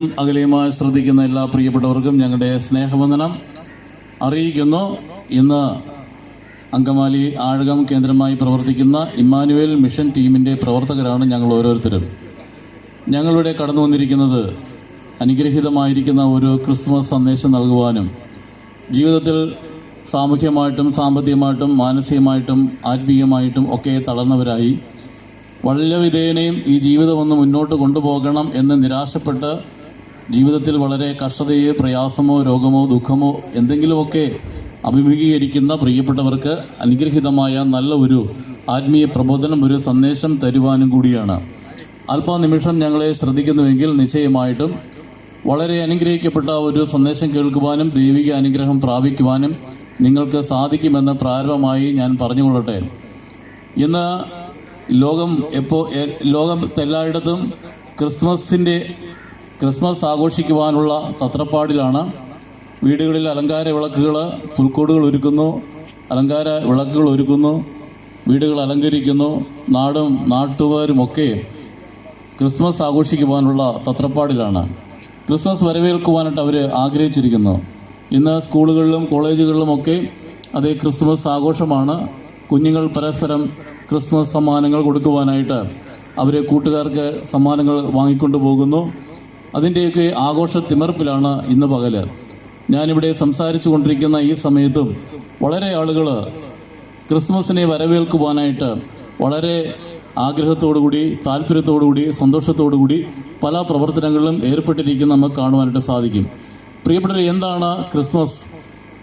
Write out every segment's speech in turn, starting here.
അകലെയുമായി ശ്രദ്ധിക്കുന്ന എല്ലാ പ്രിയപ്പെട്ടവർക്കും ഞങ്ങളുടെ സ്നേഹവന്ദനം. അറിയിക്കുന്നു ഇന്ന് അങ്കമാലി ആഴകം കേന്ദ്രമായി പ്രവർത്തിക്കുന്ന ഇമ്മാനുവേൽ മിഷൻ ടീമിന്റെ പ്രവർത്തകരാണ് ഞങ്ങൾ ഓരോരുത്തരും. ഞങ്ങളിവിടെ കടന്നു വന്നിരിക്കുന്നത് അനുഗ്രഹീതമായിരിക്കുന്ന ഒരു ക്രിസ്മസ് സന്ദേശം നൽകുവാനും ജീവിതത്തിൽ സാമൂഹ്യമായിട്ടും സാമ്പത്തികമായിട്ടും മാനസികമായിട്ടും ആത്മീയമായിട്ടും ഒക്കെ തളർന്നവരായി വളരെ വിധേയനെയും ഈ ജീവിതം ഒന്ന് മുന്നോട്ട് കൊണ്ടുപോകണം എന്ന് നിരാശപ്പെട്ട് ജീവിതത്തിൽ വളരെ കഷ്ടതയോ പ്രയാസമോ രോഗമോ ദുഃഖമോ എന്തെങ്കിലുമൊക്കെ അഭിമുഖീകരിക്കുന്ന പ്രിയപ്പെട്ടവർക്ക് അനുഗ്രഹിതമായ നല്ല ഒരു ആത്മീയ പ്രബോധനം ഒരു സന്ദേശം തരുവാനും കൂടിയാണ്. അല്പനിമിഷം ഞങ്ങളെ ശ്രദ്ധിക്കുന്നുവെങ്കിൽ നിശ്ചയമായിട്ടും വളരെ അനുഗ്രഹിക്കപ്പെട്ട ഒരു സന്ദേശം കേൾക്കുവാനും ദൈവിക അനുഗ്രഹം പ്രാപിക്കുവാനും നിങ്ങൾക്ക് സാധിക്കുമെന്ന് പ്രാരംഭമായി ഞാൻ പറഞ്ഞുകൊള്ളട്ടെ. ഇന്ന് ലോകം എപ്പോ ലോകം ലോകത്തെല്ലായിടത്തും ക്രിസ്മസിന്റെ ക്രിസ്മസ് ആഘോഷിക്കുവാനുള്ള തത്രപ്പാടിലാണ്. വീടുകളിൽ അലങ്കാര വിളക്കുകൾ പുൽക്കോടുകൾ ഒരുക്കുന്നു അലങ്കാര വിളക്കുകൾ ഒരുക്കുന്നു വീടുകൾ അലങ്കരിക്കുന്നു നാടും നാട്ടുകാരുമൊക്കെ ക്രിസ്മസ് ആഘോഷിക്കുവാനുള്ള തത്രപ്പാടിലാണ്. ക്രിസ്മസ് വരവേൽക്കുവാനായിട്ട് അവർ ആഗ്രഹിച്ചിരിക്കുന്നു. ഇന്ന് സ്കൂളുകളിലും കോളേജുകളിലുമൊക്കെ അതേ ക്രിസ്മസ് ആഘോഷമാണ്. കുഞ്ഞുങ്ങൾ പരസ്പരം ക്രിസ്മസ് സമ്മാനങ്ങൾ കൊടുക്കുവാനായിട്ട് അവർ കൂട്ടുകാർക്ക് സമ്മാനങ്ങൾ വാങ്ങിക്കൊണ്ടു പോകുന്നു. അതിന്റെയൊക്കെ ആഘോഷ തിമർപ്പിലാണ് ഇന്ന് പകൽ ഞാനിവിടെ സംസാരിച്ചു കൊണ്ടിരിക്കുന്ന ഈ സമയത്തും വളരെ ആളുകൾ ക്രിസ്മസിനെ വരവേൽക്കുവാനായിട്ട് വളരെ ആഗ്രഹത്തോടുകൂടി താല്പര്യത്തോടുകൂടി സന്തോഷത്തോടുകൂടി പല പ്രവർത്തനങ്ങളിലും ഏർപ്പെട്ടിരിക്കുന്ന നമുക്ക് കാണുവാനായിട്ട് സാധിക്കും. പ്രിയപ്പെട്ടവർ എന്താണ് ക്രിസ്മസ്?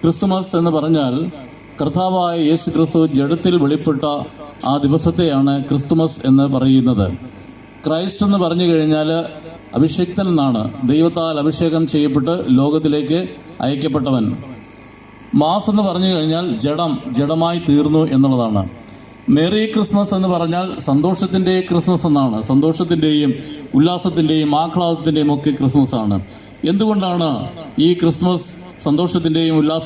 ക്രിസ്തുമസ് എന്ന് പറഞ്ഞാൽ കർത്താവായ യേശു ക്രിസ്തു ജഡത്തിൽ വെളിപ്പെട്ട ആ ദിവസത്തെയാണ് ക്രിസ്തുമസ് എന്ന് പറയുന്നത്. ക്രൈസ്റ്റ് എന്ന് പറഞ്ഞു കഴിഞ്ഞാൽ അഭിഷിക്തൻ എന്നാണ് ദൈവത്താൽ അഭിഷേകം ചെയ്യപ്പെട്ട് ലോകത്തിലേക്ക് അയക്കപ്പെട്ടവൻ. മാസ് എന്ന് പറഞ്ഞു കഴിഞ്ഞാൽ ജഡം ജഡമായി തീർന്നു എന്നുള്ളതാണ്. മേറി ക്രിസ്മസ് എന്ന് പറഞ്ഞാൽ സന്തോഷത്തിന്റെ ക്രിസ്മസ് എന്നാണ്. സന്തോഷത്തിന്റെയും ഉല്ലാസത്തിന്റെയും ആഹ്ലാദത്തിന്റെയും ഒക്കെ ക്രിസ്മസ് ആണ്. എന്തുകൊണ്ടാണ് ഈ ക്രിസ്മസ് സന്തോഷത്തിന്റെയും ഉല്ലാസ